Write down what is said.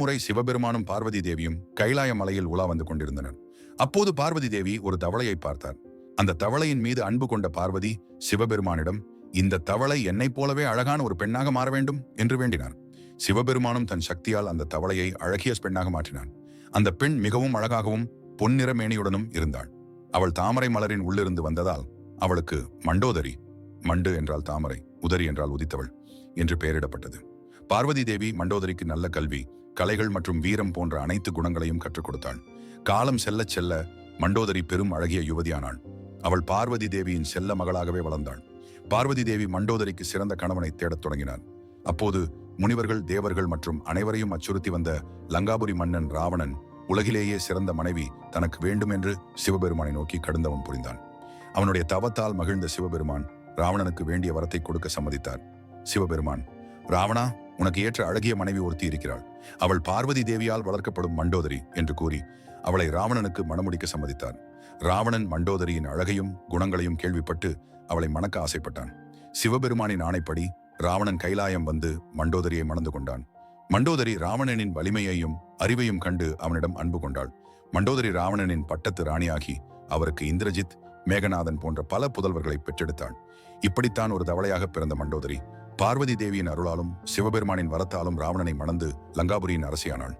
முறை சிவபெருமானும் பார்வதி தேவியும் கைலாய மலையில் உலா வந்து கொண்டிருந்தனர். அப்போது பார்வதி தேவி ஒரு தவளையை பார்த்தார். அந்த தவளையின் மீது அன்பு கொண்ட பார்வதி சிவபெருமானிடம் இந்த தவளை என்னைப் போலவே அழகான ஒரு பெண்ணாக மாற வேண்டும்? என்று வேண்டினார் சிவபெருமானும் தன் சக்தியால் அந்த தவளையை அழகிய பெண்ணாக மாற்றினான். அந்த பெண் மிகவும் அழகாகவும் பொன்னிற மேனியுடனும் இருந்தாள். அவள் தாமரை மலரின் உள்ளிருந்து வந்ததால் அவளுக்கு மண்டோதரி மண்டு என்றால் தாமரை உதரி என்றால் உதித்தவள் என்று பெயரிடப்பட்டது. பார்வதி தேவி மண்டோதரிக்கு நல்ல கல்வி கலைகள் மற்றும் வீரம் போன்ற அனைத்து குணங்களையும் கற்றுக் கொடுத்தாள். காலம் செல்ல செல்ல மண்டோதரி பெரும் அழகிய யுவதியானாள். அவள் பார்வதி தேவியின் செல்ல மகளாகவே வளர்ந்தாள். பார்வதி தேவி மண்டோதரிக்கு சிறந்த கணவனை தேடத் தொடங்கினார் அப்போது முனிவர்கள் தேவர்கள் மற்றும் அனைவரையும் அச்சுறுத்தி வந்த லங்காபுரி மன்னன் ராவணன் உலகிலேயே சிறந்த மனைவி தனக்கு வேண்டும் என்று சிவபெருமானை நோக்கி கடுந்தவம் புரிந்தான். அவனுடைய தவத்தால் மகிழ்ந்த சிவபெருமான் ராவணனுக்கு வேண்டிய வரத்தை கொடுக்க சம்மதித்தார். சிவபெருமான் ராவணா உனக்கு ஏற்ற அழகிய மனைவி ஒருத்தி இருக்கிறாள். அவள் பார்வதி தேவியால் வளர்க்கப்படும் மண்டோதரி என்று கூறி அவளை ராவணனுக்கு மணமுடிக்க சம்மதித்தான். ராவணன் மண்டோதரியின் அழகையும் குணங்களையும் கேள்விப்பட்டு அவளை மணக்க ஆசைப்பட்டான். சிவபெருமானின் ஆணைப்படி ராவணன் கைலாயம் வந்து மண்டோதரியை மணந்து கொண்டான். மண்டோதரி ராவணனின் வலிமையையும் அறிவையும் கண்டு அவனிடம் அன்பு கொண்டாள். மண்டோதரி ராவணனின் பட்டத்து ராணியாகி அவருக்கு இந்திரஜித் மேகநாதன் போன்ற பல புதல்வர்களை பெற்றெடுத்தாள் இப்படித்தான் ஒரு தவளையாக பிறந்த மண்டோதரி. பார்வதி தேவியின் அருளாலும் சிவபெருமானின் வரத்தாலும் ராவணனை மணந்து லங்காபுரியின் அரசியானாள்.